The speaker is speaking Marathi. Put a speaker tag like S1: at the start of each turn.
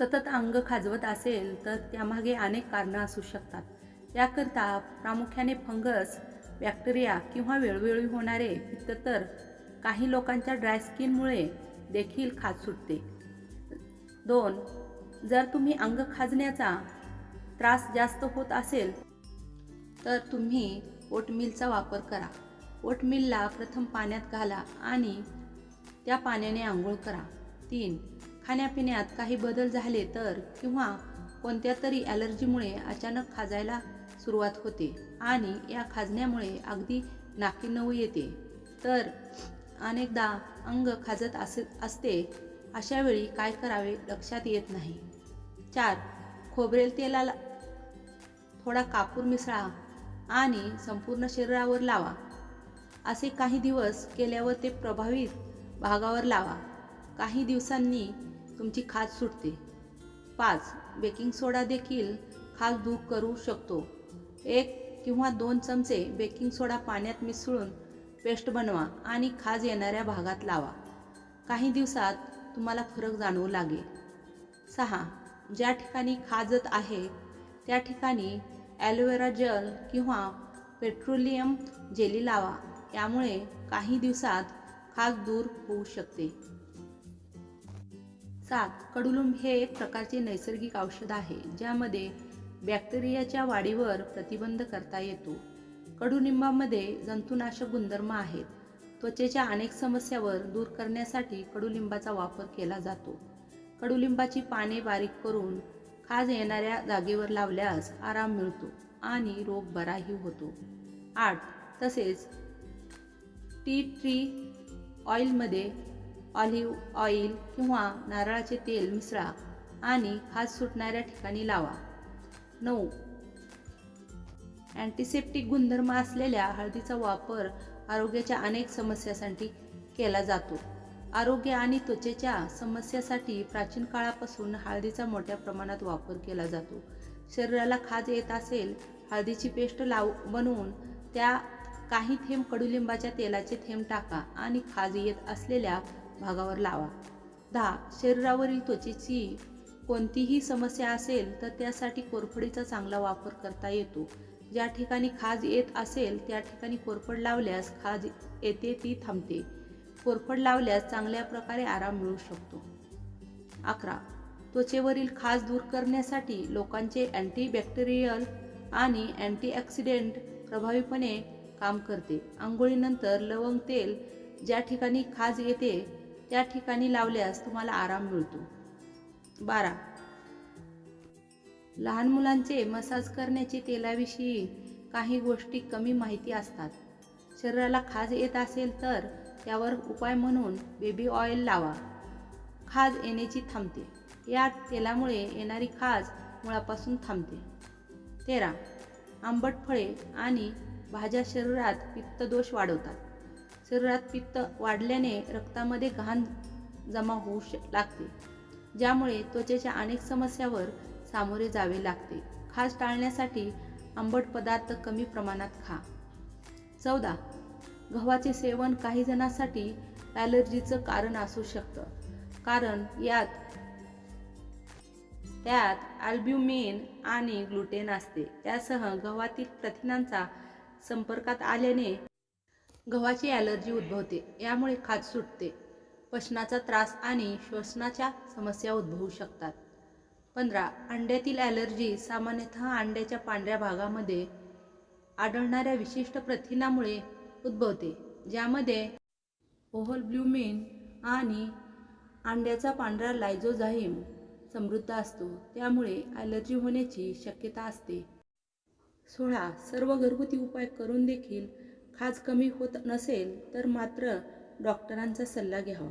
S1: सतत अंग खाजवत असेल तर त्यामागे अनेक कारणं असू शकतात. याकरता प्रामुख्याने फंगस बॅक्टेरिया किंवा वेळोवेळी होणारे पित्त तर काही लोकांच्या ड्राय स्किनमुळे देखील खाज सुटते. दोन जर तुम्ही अंग खाजण्याचा त्रास जास्त होत असेल तर तुम्ही ओटमिलचा वापर करा. ओटमिलला प्रथम पाण्यात घाला आणि त्या पाण्याने आंघोळ करा. तीन खाण्यापिण्यात काही बदल झाले तर किंवा कोणत्या तरी ॲलर्जीमुळे अचानक खाजायला सुरुवात होते आणि या खाजण्यामुळे अगदी नाकी नऊ येते. तर अनेकदा अंग खाजत असे असते अशा वेळी काय करावे लक्षात येत नाही. चार खोबरेल तेलाला थोडा कापूर मिसळा आणि संपूर्ण शरीरावर लावा. असे काही दिवस केल्यावर ते प्रभावित भागावर लावा. काही दिवसांनी तुमची खाज सुटते. पाच बेकिंग सोडा देखील खाज दूर करू शकतो. एक किंवा दोन चमचे बेकिंग सोडा पाण्यात मिसळून पेस्ट बनवा आणि खाज येणाऱ्या भागात लावा. काही दिवसात तुम्हाला फरक जाणवू लागेल. सहा ज्या ठिकाणी खाजत आहे त्या ठिकाणी ॲलोवेरा जल किंवा पेट्रोलियम जेली लावा. यामुळे काही दिवसात खाज दूर होऊ शकते. सात कडुलिंब हे एक प्रकारचे नैसर्गिक औषध आहे ज्यामध्ये बॅक्टेरियाच्या वाढीवर प्रतिबंध करता येतो. कडुलिंबामध्ये जंतुनाशक गुणधर्म आहेत. त्वचेच्या अनेक समस्यावर दूर करण्यासाठी कडुलिंबाचा वापर केला जातो. कडुलिंबाची पाने बारीक करून खाज येणाऱ्या जागेवर लावल्यास आराम मिळतो आणि रोग बराही होतो. आठ तसेच टी ट्री ऑइलमध्ये ऑलिव्ह ऑइल किंवा नारळाचे तेल मिसळा आणि खाज सुटणाऱ्या ठिकाणी लावा. नऊ. अँटीसेप्टिक गुणधर्म असलेल्या हळदीचा वापर आरोग्याच्या अनेक समस्यांसाठी केला जातो. आरोग्य आणि त्वचेच्या समस्यासाठी प्राचीन काळापासून हळदीचा मोठ्या प्रमाणात वापर केला जातो. शरीराला खाज येत असेल हळदीची पेस्ट लाव बनवून त्या काही थेंब कडुलिंबाच्या तेलाचे थेंब टाका आणि खाज येत असलेल्या भागावर लावा. दहा शरीरावरील त्वचेची कोणतीही समस्या असेल तर त्यासाठी कोरफडीचा चांगला वापर करता येतो. ज्या ठिकाणी खाज येत असेल त्या ठिकाणी कोरफड लावल्यास खाज येते ती थांबते. कोरफड लावल्यास चांगल्या प्रकारे आराम मिळू शकतो. अकरा. त्वचेवरील खाज दूर करण्यासाठी लोकांचे अँटीबॅक्टेरियल आणि अँटीऑक्सिडेंट प्रभावीपणे काम करते. आंघोळीनंतर लवंग तेल ज्या ठिकाणी खाज येते त्या ठिकाणी लावल्यास तुम्हाला आराम मिळतो. बारा. लहान मुलांचे मसाज करण्याचे तेलाविषयी काही गोष्टी कमी माहिती असतात. शरीराला खाज येत असेल तर त्यावर उपाय म्हणून बेबी ऑइल लावा. खाज येण्याची थांबते. या तेलामुळे येणारी खाज मुळापासून थांबते. तेरा. आंबट फळे आणि भाज्या शरीरात पित्तदोष वाढवतात. शरीरात पित्त वाढल्याने रक्तामध्ये घाण जमा होऊ श लागते ज्यामुळे त्वचेच्या अनेक समस्यावर सामोरे जावे लागते. खास टाळण्यासाठी आंबट पदार्थ कमी प्रमाणात खा. चौदा. गव्हाचे सेवन काही जणांसाठी ॲलर्जीचं कारण असू शकतं कारण यात त्यात अल्ब्युमिन आणि ग्लुटेन असते. त्यासह गव्हातील प्रथिनांचा संपर्कात आल्याने गव्हाची ॲलर्जी उद्भवते. यामुळे खाज सुटते. पचनाचा त्रास आणि श्वसनाच्या समस्या उद्भवू शकतात. पंधरा अंड्यातील ॲलर्जी सामान्यतः अंड्याच्या पांढऱ्या भागामध्ये आढळणाऱ्या विशिष्ट प्रथिनामुळे उद्भवते ज्यामध्ये ओव्हलब्ल्युमिन आणि अंड्याचा पांढरा लायझोझाईम समृद्ध असतो. त्यामुळे ॲलर्जी होण्याची शक्यता असते. सोळा सर्व घरगुती उपाय करून देखील खाज कमी होत नसेल तर मात्र डॉक्टरांचा सल्ला घ्यावा.